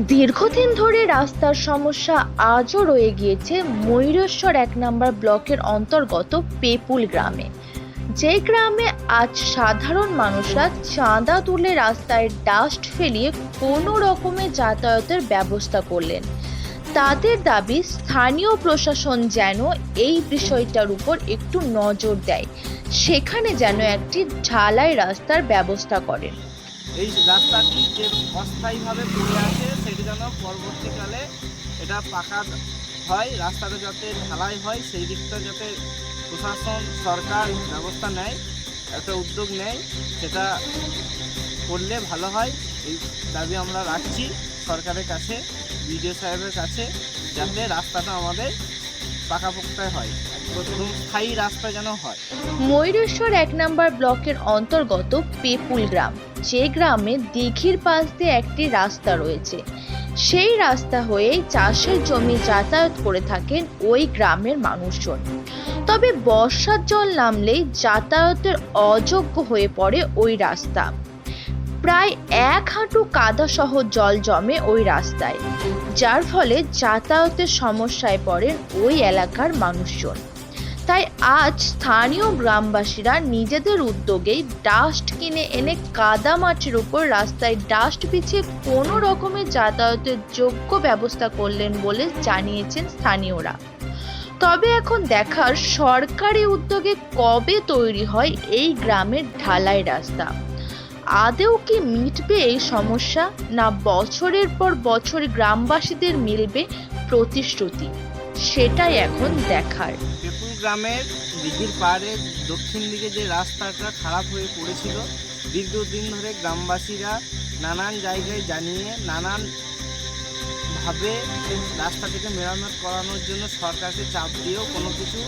দীর্ঘদিন ধরে রাস্তার সমস্যা আজও রয়ে গিয়েছে ময়ূরেশ্বর এক নম্বর ব্লকের অন্তর্গত পেপুল গ্রামে। যে গ্রামে আজ সাধারণ মানুষরা চাঁদা তুলে রাস্তায় ডাস্ট ফেলিয়ে কোনো রকমে যাতায়াতের ব্যবস্থা করলেন। তাদের দাবি, স্থানীয় প্রশাসন যেন এই বিষয়টার উপর একটু নজর দেয়। সেখানে যেন একটি ঢালাই রাস্তার ব্যবস্থা করেন। এই রাস্তাটি যে অস্থায়ীভাবে পড়ে আছে, সেটি যেন পরবর্তীকালে এটা পাকা হয়, রাস্তাটা যাতে ঢালাই হয়, সেই দিকটা যাতে প্রশাসন, সরকার ব্যবস্থা নেয়, একটা উদ্যোগ নেয়, সেটা করলে ভালো হয়। এই দাবি আমরা রাখছি সরকারের কাছে, বিডিও সাহেবের কাছে, যাতে রাস্তাটা আমাদের পাকাপোক্তায় হয় স্থায়ী রাস্তা যেন হয়। ময়ূরেশ্বর এক নম্বর ব্লকের অন্তর্গত পেপুল গ্রাম। যে গ্রামে দিঘির পাশ দিয়ে একটি রাস্তা রয়েছে, সেই রাস্তা হয়েই চাষের জমি যাতায়াত করে থাকেন ওই গ্রামের মানুষজন। তবে বর্ষার জল নামলেই যাতায়াতের অযোগ্য হয়ে পড়ে ওই রাস্তা। প্রায় এক হাঁটু কাদা সহ জল জমে ওই রাস্তায়, যার ফলে যাতায়াতের সমস্যায় পড়েন ওই এলাকার মানুষজন। তাই আজ স্থানীয় গ্রামবাসীরা নিজেদের উদ্যোগেই ডাস্ট কিনে এনে কাদা মাটির উপর রাস্তায় ডাস্ট বিছিয়ে কোনো রকমের যাতায়াতের যোগ্য ব্যবস্থা করলেন বলে জানিয়েছেন স্থানীয়রা। তবে এখন দেখার সরকারি উদ্যোগে কবে তৈরি হয় এই গ্রামের ঢালাই রাস্তা? আদেও কি মিটবে এই সমস্যা, না বছরের পর বছর গ্রামবাসীদের মিলবে প্রতিশ্রুতি? সেটাই এখন দেখার। পেপুর গ্রামের দিঘির পাড়ের দক্ষিণ দিকে যে রাস্তাটা খারাপ হয়ে পড়েছিল, দীর্ঘদিন ধরে গ্রামবাসীরা নানান জায়গায় জানিয়ে, নানান ভাবে রাস্তাটিকে মেরামত করানোর জন্য সরকারকে চাপ দিয়েও কোনো কিছু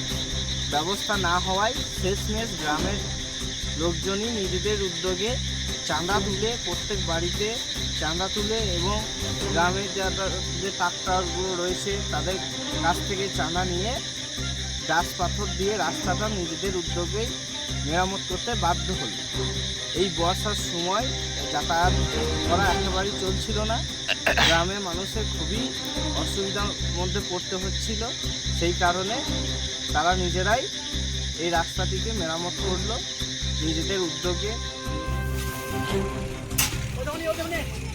ব্যবস্থা না হওয়ায় শেষমেশ গ্রামের লোকজনই নিজেদের উদ্যোগে চাঁদা তুলে প্রত্যেক বাড়িতে চাঁদা তুলে এবং গ্রামের যারা যে ট্রাক্টরগুলো রয়েছে তাদের কাছ থেকে চাঁদা নিয়ে গাছ পাথর দিয়ে রাস্তাটা নিজেদের উদ্যোগেই মেরামত করতে বাধ্য হলো। এই বর্ষার সময় যাতায়াত করা একেবারেই চলছিল না। গ্রামের মানুষের খুবই অসুবিধার মধ্যে পড়তে হচ্ছিল। সেই কারণে তারা নিজেরাই এই রাস্তাটিকে মেরামত করল। নিজেদের উদ্যোগে 我等你我等你。